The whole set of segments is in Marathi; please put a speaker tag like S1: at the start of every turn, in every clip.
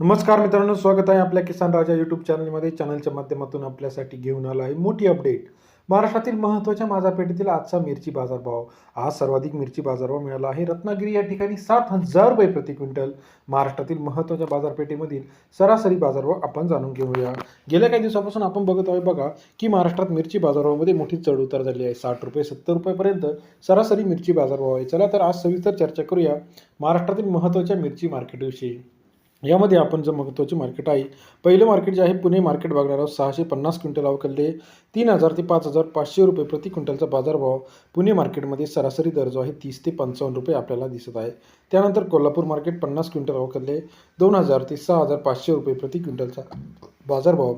S1: नमस्कार मित्रांनो स्वागत आहे आपल्या किसान राजा यूट्यूब चॅनलमध्ये चॅनलच्या माध्यमातून आपल्यासाठी घेऊन आला आहे मोठी अपडेट महाराष्ट्रातील महत्त्वाच्या बाजारपेठेतील आजचा मिरची बाजारभाव. आज सर्वाधिक मिरची बाजारभाव मिळाला आहे. रत्नागिरी या ठिकाणी सात हजार रुपये प्रति क्विंटल. महाराष्ट्रातील महत्त्वाच्या बाजारपेठेमधील सरासरी बाजारभाव आपण जाणून घेऊया. गेल्या काही दिवसापासून आपण बघत आहोत बघा की महाराष्ट्रात मिरची बाजारभावामध्ये मोठी चढउतार झाली आहे. साठ रुपये सत्तर रुपयेपर्यंत सरासरी मिरची बाजारभाव आहे. चला तर आज सविस्तर चर्चा करूया महाराष्ट्रातील महत्त्वाच्या मिरची मार्केटविषयी यामध्ये आपण जे महत्त्वाची मार्केट आहे पहिलं मार्केट जे आहे पुणे मार्केट बघणार आहोत. सहाशे पन्नास क्विंटल अवकलले तीन हजार ते पाच हजार पाचशे रुपये प्रति क्विंटलचा बाजारभाव पुणे मार्केटमध्ये सरासरी दर जो आहे तीस ते पंचावन्न रुपये आपल्याला दिसत आहे. त्यानंतर कोल्हापूर मार्केट पन्नास क्विंटल अवकलले दोन हजार ते सहा हजार पाचशे रुपये प्रति क्विंटलचा बाजारभाव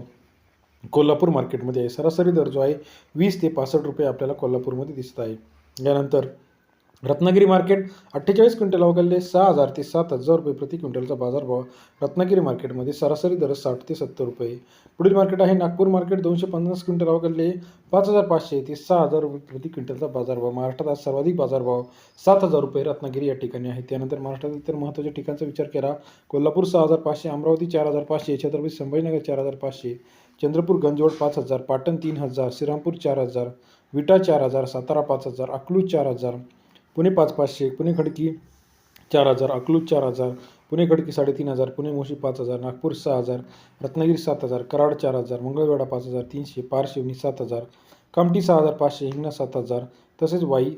S1: कोल्हापूर मार्केटमध्ये आहे. सरासरी दर जो आहे वीस ते पासष्ट रुपये आपल्याला कोल्हापूरमध्ये दिसत आहे. यानंतर रत्नागिरी मार्केट अठ्ठेचाळीस क्विंटल अवघडले सहा हजार ते सात हजार रुपये प्रति क्विंटलचा बाजारभाव रत्नागिरी मार्केटमध्ये सरासरी दर साठ ते सत्तर रुपये. पुढील मार्केट आहे नागपूर मार्केट दोनशे पन्नास क्विंटल अवघडले पाच हजार पाचशे ते सहा हजार रुपये प्रति क्विंटलचा बाजारभाव. महाराष्ट्रात आज सर्वाधिक बाजारभाव सात हजार रुपये रत्नागिरी या ठिकाणी आहे. त्यानंतर महाराष्ट्रातील इतर महत्त्वाच्या ठिकाणचा विचार केला कोल्हापूर सहा हजार पाचशे अमरावती चार हजार पाचशे छत्रपती संभाजीनगर चार हजार पाचशे चंद्रपूर गंजवड पाच हजार पाटण तीन हजार श्रीरामपूर चार हजार विटा चार हजार सातारा पाच हजार अकलूज चार हजार पुणे पाच पाचशे पुणे खडकी चार हजार अकलूज चार हजार पुणे खडकी साडेतीन हजार पुणे मोशी पाच हजार नागपूर सहा हजार रत्नागिरी सात हजार कराड चार हजार मंगळवेढा पाच हजार तीनशे पारशिवनी सात हजार कामठी सहा हजार पाचशे हिंगणा सात हजार तसेच वाई